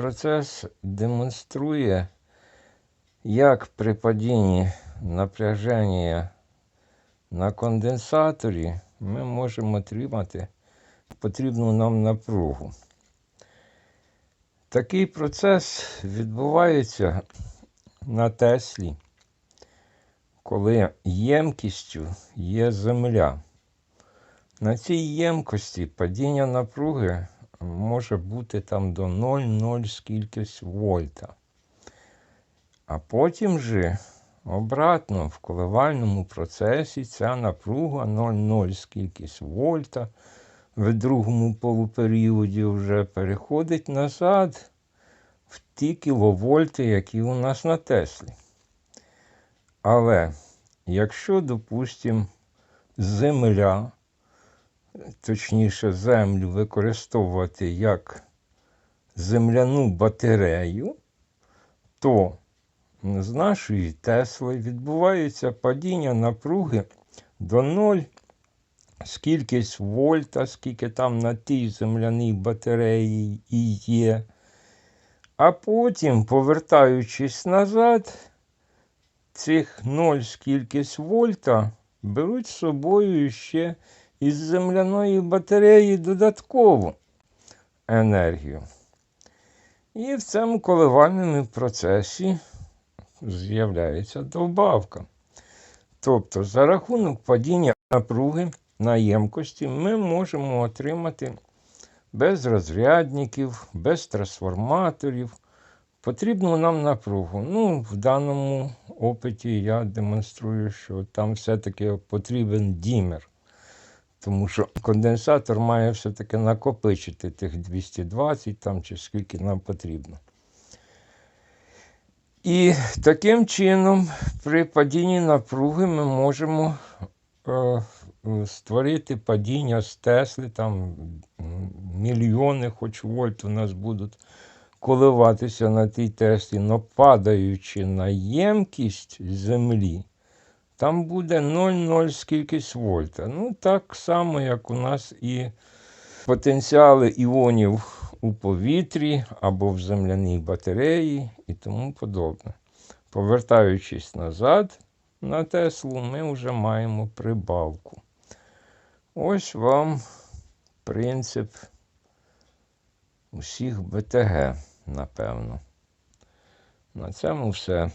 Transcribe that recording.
процес демонструє, як при падінні напряження на конденсаторі ми можемо отримати потрібну нам напругу. Такий процес відбувається на Теслі, коли ємкістю є земля. На цій ємкості падіння напруги може бути там до 0,0 скількись вольта. А потім же обратно в коливальному процесі ця напруга 0,0 скількись вольта в другому полуперіоді вже переходить назад в ті кіловольти, які у нас на Теслі. Але якщо, допустимо, земля, точніше, землю використовувати як земляну батарею, то з нашої Тесли відбувається падіння напруги до 0 скількись вольта, скільки там на тій земляній батареї і є. А потім, повертаючись назад, цих 0 скількись вольта беруть з собою ще із земляної батареї додаткову енергію. І в цьому коливальному процесі з'являється добавка. Тобто, за рахунок падіння напруги на ємкості ми можемо отримати без розрядників, без трансформаторів потрібну нам напругу. Ну, в даному опиті я демонструю, що там все-таки потрібен дімер. Тому що конденсатор має все-таки накопичити тих 220 там, чи скільки нам потрібно. І таким чином, при падінні напруги ми можемо е, створити падіння з Тесли, там мільйони хоч вольт у нас будуть коливатися на тій Теслі, але падаючи на ємкість землі, там буде 0,0 скількись вольта. Ну, так само, як у нас і потенціали іонів у повітрі або в земляній батареї і тому подобне. Повертаючись назад на Теслу, ми вже маємо прибавку. Ось вам принцип усіх БТГ, напевно. На цьому все.